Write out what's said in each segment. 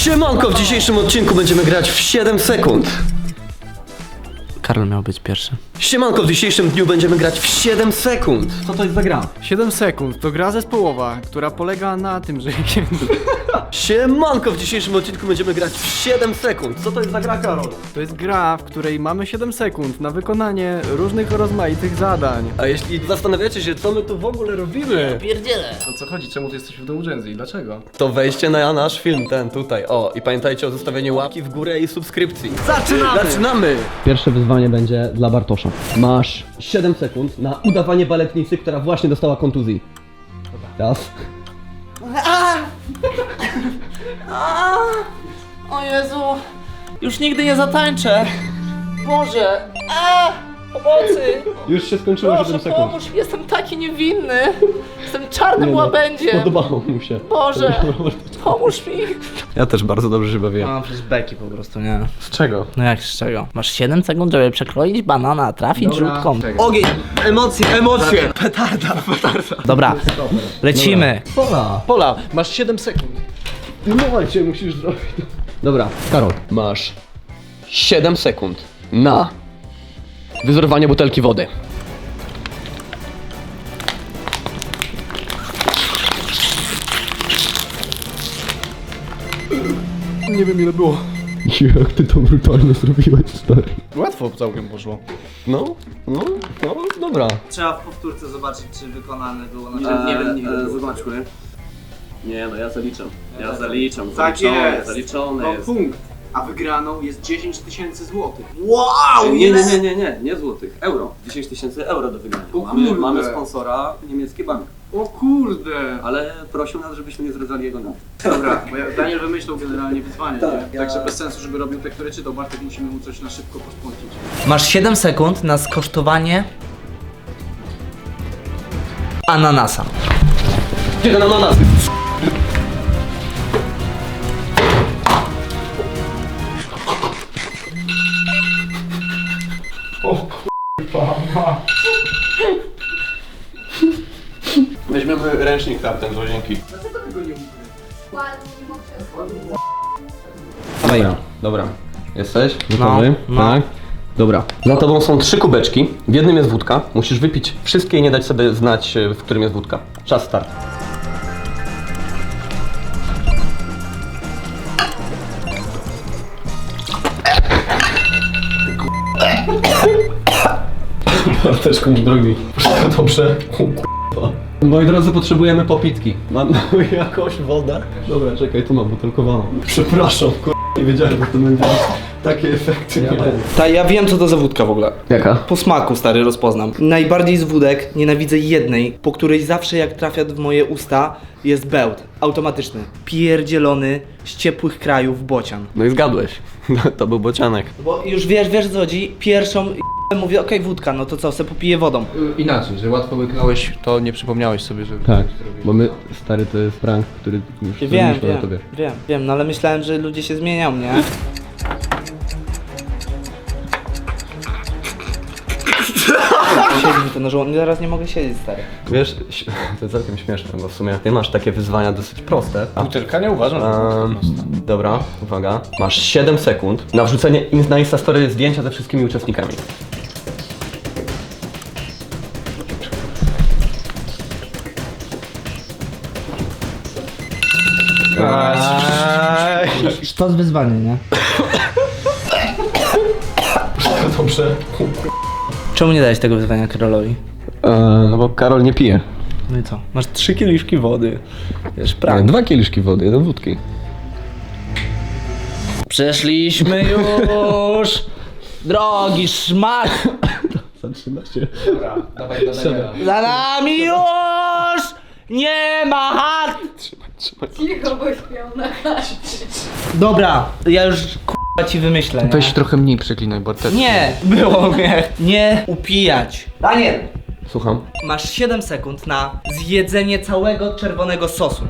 Siemanko, w dzisiejszym odcinku będziemy grać w 7 sekund. Karol miał być pierwszy. Siemanko, w dzisiejszym dniu będziemy grać w 7 sekund. Co to jest za gra? 7 sekund to gra zespołowa, która polega na tym, że Siemanko, w dzisiejszym odcinku będziemy grać w 7 sekund. Co to jest za gra, Karol? to jest gra, w której mamy 7 sekund na wykonanie różnych rozmaitych zadań. A jeśli zastanawiacie się, co my tu w ogóle robimy, O co chodzi? Czemu ty jesteś w domu Gen Z? Dlaczego? to wejście na nasz film, ten tutaj. O, i pamiętajcie o zostawieniu łapki w górę i subskrypcji. Zaczynamy! Zaczynamy! Pierwsze wyzwanie będzie dla Bartosza. Masz 7 sekund na udawanie baletnicy, która właśnie dostała kontuzji. Raz. O Jezu! Już nigdy nie zatańczę! Boże! A! Pomocy! Już się skończyło Proszę, pomóż mi, jestem taki niewinny! Jestem czarnym łabędziem! Podobało mu się. Boże! Pomóż mi! Ja też bardzo dobrze się bawiłem. Mam przecież beki po prostu, nie? Z czego? No jak z czego? Masz 7 sekund, żeby przekroić banana, trafić rzutką. Ogień, emocje, emocje. Petarda, petarda. Dobra, lecimy! Pola. Pola, masz 7 sekund. Momencie musisz zrobić. Dobra, Karol. Masz 7 sekund na wyzorowanie butelki wody. Nie wiem ile było. Jak ty to brutalnie zrobiłeś, stary. Łatwo całkiem poszło. No, no, no, dobra. Trzeba w powtórce zobaczyć, czy wykonane było na Nie, nie, nie, nie, zobaczmy. Nie no, ja zaliczam. Ja zaliczam. Tak zaliczone, jest. Zaliczone No jest. punkt. A wygraną jest 10 tysięcy złotych. Nie, nie, nie, nie, nie, nie, nie złotych. Euro. 10 tysięcy euro do wygrania. O Mamy, kurde. mamy sponsora, niemiecki bank. O kurde! Ale prosił nas, żebyśmy nie zdradzali jego nazwy. Dobra, bo ja- Daniel wymyślał generalnie wyzwanie, Tak, nie? ja- Także bez sensu, żeby robił te, które czytał. Bartek, musimy mu coś na szybko pospącić. Masz 7 sekund na skosztowanie ananasa. Gdzie ten ananas? Weźmiemy ręcznik tamten z łazienki. Dobra, dobra. Jesteś? Gotowy? no. Tak. Dobra. Za tobą są trzy kubeczki. W jednym jest wódka. Musisz wypić wszystkie i nie dać sobie znać, e, w którym jest wódka. Czas start. Też koń drogi. Wszystko dobrze. Moi drodzy, potrzebujemy popitki. Mamy jakąś wodę? Dobra, czekaj, tu mam butelkowaną. Przepraszam, kur... nie wiedziałem, że to będzie takie efekty miało. Ta, ja wiem co to za wódka w ogóle. Jaka? Po smaku stary rozpoznam. Najbardziej z wódek nienawidzę jednej, po której zawsze jak trafia w moje usta jest bełt. Automatyczny. Pierdzielony z ciepłych krajów bocian. No i zgadłeś. To był bocianek. Bo już wiesz, wiesz co chodzi? Pierwszą mówię, okej wódka, no to co, se popiję wodą. Inaczej, że łatwo łyknąłeś, to nie przypomniałeś sobie, że... Tak, bo my, stary, to jest prank, który już Wiem, zrobiliśmy na wiem, tobie. wiem, wiem, no ale myślałem, że ludzie się zmienią, nie? Siedzi mi to na żołądku, zaraz nie mogę siedzieć, stary. Wiesz, ś- to jest całkiem śmieszne, bo w sumie ty masz takie wyzwania dosyć proste. A Butelka nie uważam, że to Um, jest dobra, uwaga. Masz 7 sekund na wrzucenie in- na Instastory zdjęcia ze wszystkimi uczestnikami. To jest wyzwanie, nie? Dobrze. Czemu nie dałeś tego wyzwania Karolowi? no bo Karol nie pije. No i co? Masz trzy kieliszki wody. Wiesz, Nie, prank. dwa kieliszki wody, jeden wódki. Przeszliśmy już! Drogi szmat! Zaczyna się. Za nami już! Nie ma chat! Cicho, bo śpiał na chacie. Dobra, ja już k***a ci wymyślę, nie? Weź trochę mniej przeklinaj, bo te... Nie, było mnie. Nie upijać. Daniel, Słucham. masz 7 sekund na zjedzenie całego czerwonego sosu.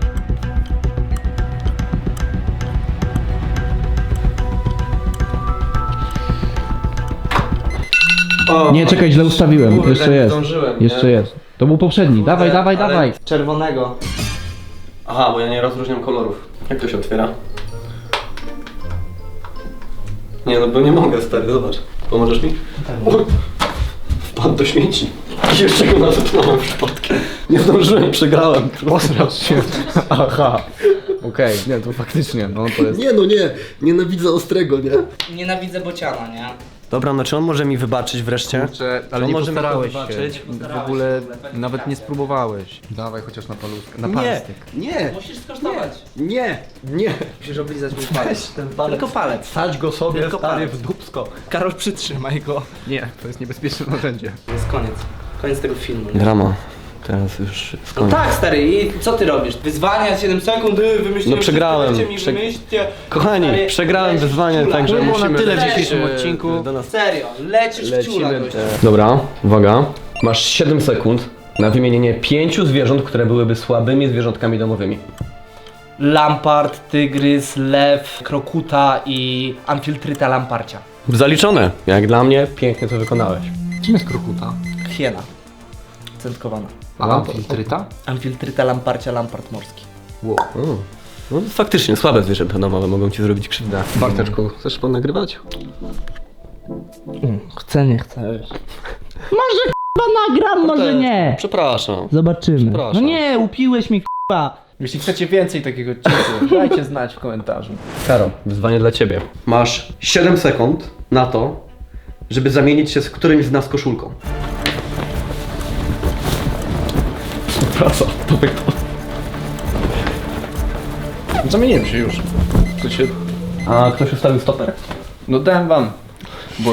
Nie, czekaj, źle ustawiłem. Kurde, Jeszcze nie jest. zdążyłem, Jeszcze nie? jest. To był poprzedni. Dawaj, dawaj, ale- dawaj. Czerwonego. Aha, bo ja nie rozróżniam kolorów. Jak to się otwiera? Nie, no bo nie mogę, stary, zobacz. Pomożesz mi? Tak. Uch, Wpadł do śmieci. Jeszcze go natknąłem przypadkiem. Nie zdążyłem, przegrałem. Posrać się. Aha. Okej, nie, to faktycznie, no to jest... Nie no, nie. Nienawidzę ostrego, nie? Nienawidzę bociana, nie? Dobra, no czy on może mi wybaczyć wreszcie? Kurczę, ale nie możemy postarałeś to się. W ogóle nawet nie spróbowałeś. Dawaj chociaż na paluszkę. Na Nie, palstek. nie, Musisz skosztować. nie, nie. Musisz oblizać mój palec. ten palec. Tylko palec. Sadź go sobie, Tylko stary, palec. w dupsko. Karol, przytrzymaj go. Nie, to jest niebezpieczne narzędzie. To jest koniec. Koniec tego filmu. Drama. Teraz już No tak, stary, i co ty robisz? Wyzwania 7 sekund, y, wymyśliłem No przegrałem. wszystko, mi, Prze- wymyślcie. Kochani, Stary, przegrałem lecisz wyzwanie, w ciula. także było musimy... na tyle w dzisiejszym odcinku. Do nas. Serio, lecisz w ciula, Lecimy. gościu. Dobra, uwaga. Masz 7 sekund na wymienienie pięciu zwierząt, które byłyby słabymi zwierzątkami domowymi. Lampart, tygrys, lew, krokuta i amfiltryta lamparcia. Zaliczone. Jak dla mnie, pięknie to wykonałeś. Czym jest krokuta? Hiena. Centkowana. A, filtryta? Amfiltryta lamparcia, lampart morski. O, No faktycznie, słabe zwierzęta domowe mogą ci zrobić krzywdę. Barteczku, chcesz ponagrywać? Chcę, nie chcę. Może k***a nagram, może nie. Przepraszam. Zobaczymy. Przepraszam. No nie, upiłeś mi k***a. Jeśli chcecie więcej takiego odcinku, dajcie znać w komentarzu. Karo, wyzwanie dla ciebie. Masz 7 sekund na to, żeby zamienić się z którymś z nas koszulką. Przepraszam, to to. Zamieniłem się już. W sensie, A ktoś ustawił stoper? no dałem wam. Bo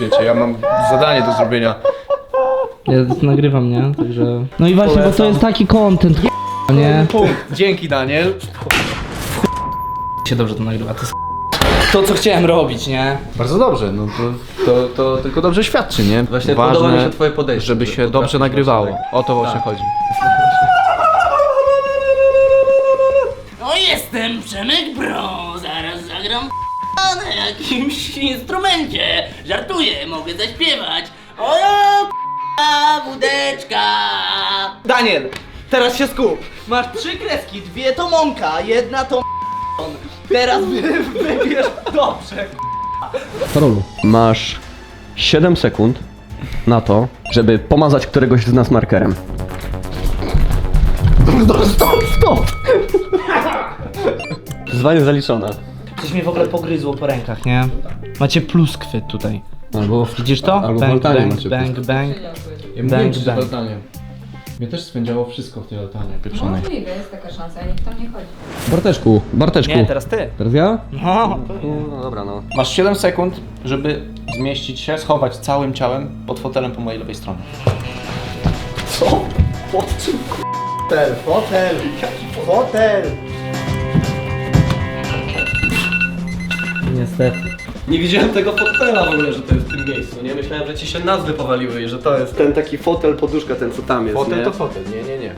wiecie, ja mam zadanie do zrobienia. Ja nagrywam, nie? Także... No i właśnie, bo to jest taki content, k***a, nie? Dzięki Daniel. się dobrze to nagrywa, to jest to co chciałem robić, nie? Bardzo dobrze, no to, to, to tylko dobrze świadczy, nie? Właśnie Ważne, podoba mi się twoje podejście. żeby że się dobrze nagrywało. właśnie O to właśnie chodzi. Jestem Przemek Bro, zaraz zagram na jakimś instrumencie. Żartuję, mogę zaśpiewać. Ojo, k***a, wódeczka. Daniel, teraz się skup. Masz trzy kreski, dwie to mąka, jedna to Teraz wy, wybierz dobrze. Karolu. Masz 7 sekund na to, żeby pomazać któregoś z nas markerem. Stop, stop! Wyzwanie zaliczone. Coś mnie w ogóle pogryzło po rękach, nie? Macie pluskwy tutaj. Albo Widzisz to? Albo bang, bang, macie bang, bang. Ja mówiłem, to altanie. Mnie też swędziało wszystko w tej altanie pieprzonej. Możliwe, jest taka szansa, nikt tam nie chodzi. Barteczku, Barteczku. Nie, teraz ty. Teraz ja? No, No dobra, no. Masz 7 sekund, żeby zmieścić się, schować całym ciałem pod fotelem po mojej lewej stronie. Co? Pod czym? Hotel, hotel, hotel. Niestety. Nie widziałem tego fotela w ogóle, że to jest w tym miejscu, nie? Myślałem, że ci się nazwy powaliły i że to jest ten taki fotel, poduszka, ten co tam jest, Fotel nie? to fotel, nie, nie, nie.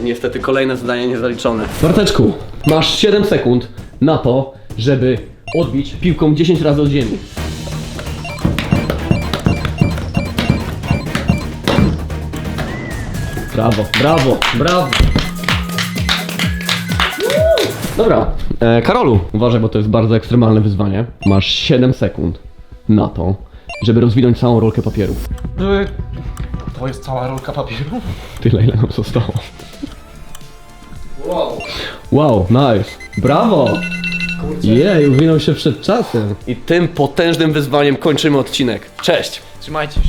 I niestety kolejne zadanie niezaliczone. Barteczku, masz 7 sekund na to, żeby odbić piłką 10 razy od ziemi. Brawo, brawo, brawo. Dobra, e, Karolu, uważaj, bo to jest bardzo ekstremalne wyzwanie. Masz 7 sekund na to, żeby rozwinąć całą rolkę papieru. To jest cała rolka papieru? Tyle, ile nam zostało. Wow, nice. Brawo! Jej, uwinął się przed czasem. I tym potężnym wyzwaniem kończymy odcinek. Cześć! Trzymajcie się.